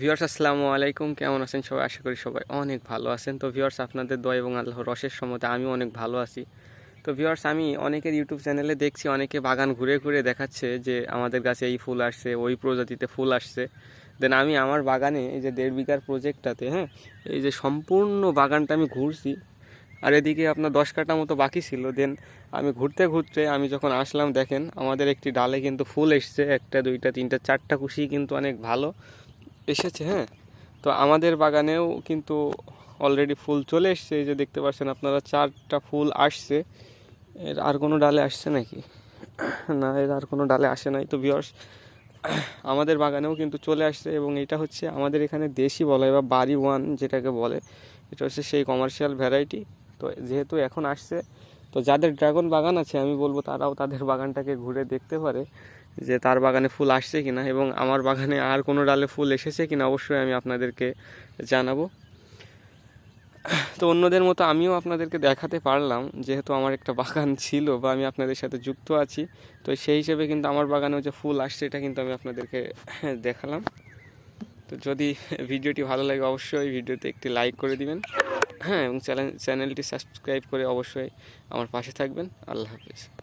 Viewers, আসসালামু আলাইকুম। কেমন আছেন সবাই? আশা করি সবাই অনেক ভালো আছেন। তো ভিউয়ার্স, আপনাদের দয়া এবং আল্লাহর রসের সম্মতে আমি অনেক ভালো আছি। তো ভিউয়ার্স, আমি অনেকের ইউটিউব চ্যানেলে দেখছি, অনেকে বাগান ঘুরে ঘুরে দেখাচ্ছে যে আমাদের গাছে এই ফুল আসছে, ওই প্রজাতিতে ফুল আসছে। দেন আমি আমার বাগানে এই যে দেড় বিঘার প্রজেক্টটাতে হ্যাঁ এই যে সম্পূর্ণ বাগানটা আমি ঘুরছি। আর এদিকে আপনার দশ কাটা মতো বাকি ছিল। দেন আমি ঘুরতে ঘুরতে আমি যখন আসলাম, দেখেন আমাদের একটি ডালে কিন্তু ফুল এসছে। একটা, দুইটা, তিনটা, চারটা কুশি কিন্তু অনেক ভালো। এসেছে হ্যাঁ? তো আমাদের বাগানেও কিন্তু অলরেডি ফুল চলে এসছে, এই যে দেখতে পাচ্ছেন আপনারা, চারটা ফুল আসছে। এর আর কোনো ডালে আসছে নাকি? না, এর আর কোনো ডালে আসে নাই। তো ভিওর্স আমাদের বাগানেও কিন্তু চলে আসছে এবং এটা হচ্ছে আমাদের এখানে দেশি বলে বা বাড়ি ওয়ান যেটাকে বলে, এটা হচ্ছে সেই কমার্শিয়াল ভ্যারাইটি তো যেহেতু এখন আসছে তো যাদের ড্রাগন বাগান আছে, আমি বলব তারাও তাদের বাগানটাকে ঘুরে দেখতে পারে যে তার বাগানে ফুল আসছে কিনা এবং আমার বাগানে আর কোনো ডালে ফুল এসেছে কিনা অবশ্যই আমি আপনাদেরকে জানাব। তো অন্যদের মতো আমিও আপনাদেরকে দেখাতে পারলাম, যেহেতু আমার একটা বাগান ছিল বা আমি আপনাদের সাথে যুক্ত আছি, তো সেই হিসেবে কিন্তু আমার বাগানেও যে ফুল আসছে এটা কিন্তু আমি আপনাদেরকে দেখালাম। তো যদি ভিডিওটি ভালো লাগে অবশ্যই ভিডিওতে একটি লাইক করে দিবেন। হ্যাঁ এবং চ্যানেল চ্যানেলটি সাবস্ক্রাইব করে অবশ্যই আমার পাশে থাকবেন। আল্লাহ হাফিজ।